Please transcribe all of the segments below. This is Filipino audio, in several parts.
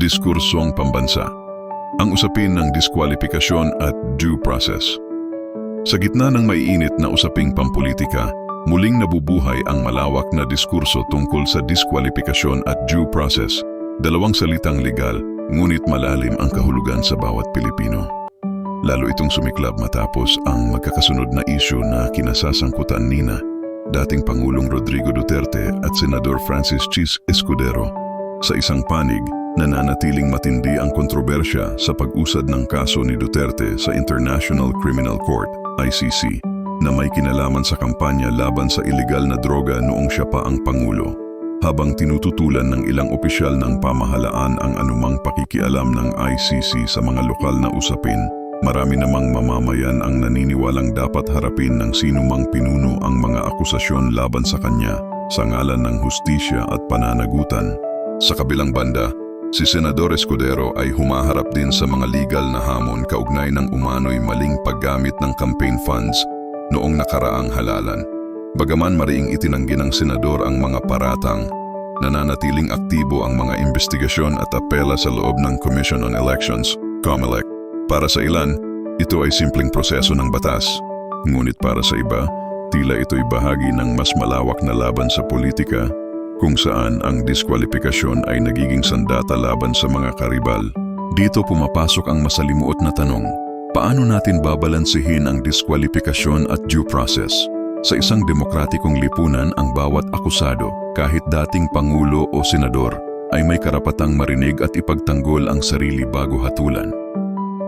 Diskursong pambansa. Ang usapin ng diskwalifikasyon at due process. Sa gitna ng maiinit na usaping pampolitika, muling nabubuhay ang malawak na diskurso tungkol sa diskwalifikasyon at due process. Dalawang salitang legal, ngunit malalim ang kahulugan sa bawat Pilipino. Lalo itong sumiklab matapos ang magkakasunod na isyu na kinasasangkutan nina dating Pangulong Rodrigo Duterte at Senador Francis Chis Escudero. Sa isang panig, nananatiling matindi ang kontrobersya sa pag-usad ng kaso ni Duterte sa International Criminal Court, ICC, na may kinalaman sa kampanya laban sa ilegal na droga noong siya pa ang Pangulo. Habang tinututulan ng ilang opisyal ng pamahalaan ang anumang pakikialam ng ICC sa mga lokal na usapin, marami namang mamamayan ang naniniwalang dapat harapin ng sinumang pinuno ang mga akusasyon laban sa kanya sa ngalan ng hustisya at pananagutan. Sa kabilang banda, si Senador Escudero ay humaharap din sa mga legal na hamon kaugnay ng umano'y maling paggamit ng campaign funds noong nakaraang halalan. Bagaman mariing itinanggi ng senador ang mga paratang, nananatiling aktibo ang mga investigasyon at apela sa loob ng Commission on Elections, COMELEC. Para sa ilan, ito ay simpleng proseso ng batas. Ngunit para sa iba, tila ito'y bahagi ng mas malawak na laban sa politika kung saan ang diskwalifikasyon ay nagiging sandata laban sa mga karibal. Dito pumapasok ang masalimuot na tanong, paano natin babalansehin ang diskwalifikasyon at due process? Sa isang demokratikong lipunan ang bawat akusado, kahit dating pangulo o senador, ay may karapatang marinig at ipagtanggol ang sarili bago hatulan.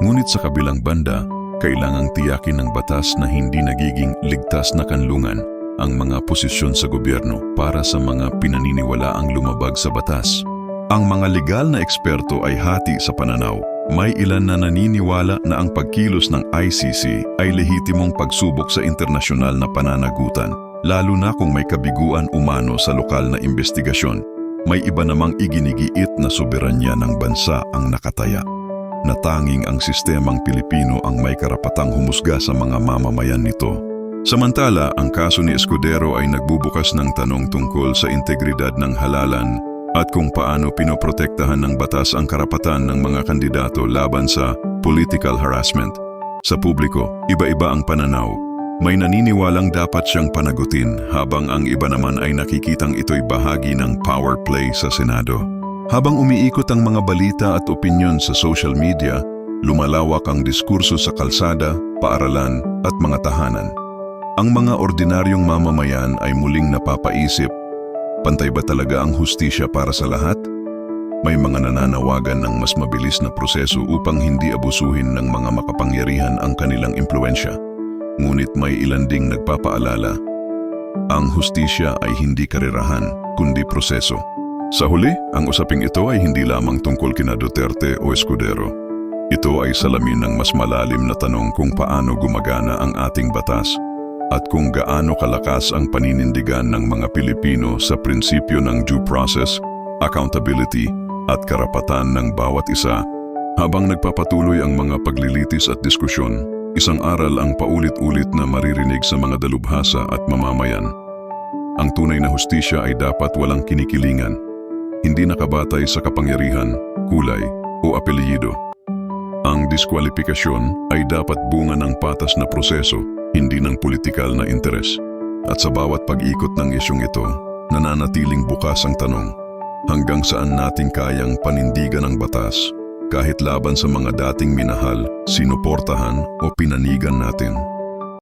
Ngunit sa kabilang banda, kailangang tiyakin ng batas na hindi nagiging ligtas na kanlungan ang mga posisyon sa gobyerno para sa mga pinaniniwalaang lumabag sa batas. Ang mga legal na eksperto ay hati sa pananaw. May ilan na naniniwala na ang pagkilos ng ICC ay lehitimong pagsubok sa internasyonal na pananagutan, lalo na kung may kabiguan umano sa lokal na investigasyon. May iba namang iginigiit na soberanya ng bansa ang nakataya na tanging ang sistemang Pilipino ang may karapatang humusga sa mga mamamayan nito. Samantala, ang kaso ni Escudero ay nagbubukas ng tanong tungkol sa integridad ng halalan at kung paano pinoprotektahan ng batas ang karapatan ng mga kandidato laban sa political harassment. Sa publiko, iba-iba ang pananaw. May naniniwalang dapat siyang panagutin habang ang iba naman ay nakikitang ito'y bahagi ng power play sa Senado. Habang umiikot ang mga balita at opinyon sa social media, lumalawak ang diskurso sa kalsada, paaralan at mga tahanan. Ang mga ordinaryong mamamayan ay muling napapaisip, pantay ba talaga ang hustisya para sa lahat? May mga nananawagan ng mas mabilis na proseso upang hindi abusuhin ng mga makapangyarihan ang kanilang impluensya. Ngunit may ilan ding nagpapaalala, ang hustisya ay hindi karirahan, kundi proseso. Sa huli, ang usaping ito ay hindi lamang tungkol kina Duterte o Escudero. Ito ay salamin ng mas malalim na tanong kung paano gumagana ang ating batas at kung gaano kalakas ang paninindigan ng mga Pilipino sa prinsipyo ng due process, accountability at karapatan ng bawat isa. Habang nagpapatuloy ang mga paglilitis at diskusyon, isang aral ang paulit-ulit na maririnig sa mga dalubhasa at mamamayan. Ang tunay na hustisya ay dapat walang kinikilingan, hindi nakabatay sa kapangyarihan, kulay o apelyido. Ang diskwalifikasyon ay dapat bunga ng patas na proseso, hindi ng politikal na interes. At sa bawat pag-ikot ng isyong ito, nananatiling bukas ang tanong, hanggang saan natin kayang panindigan ang batas, kahit laban sa mga dating minahal, sinuportahan o pinanigan natin.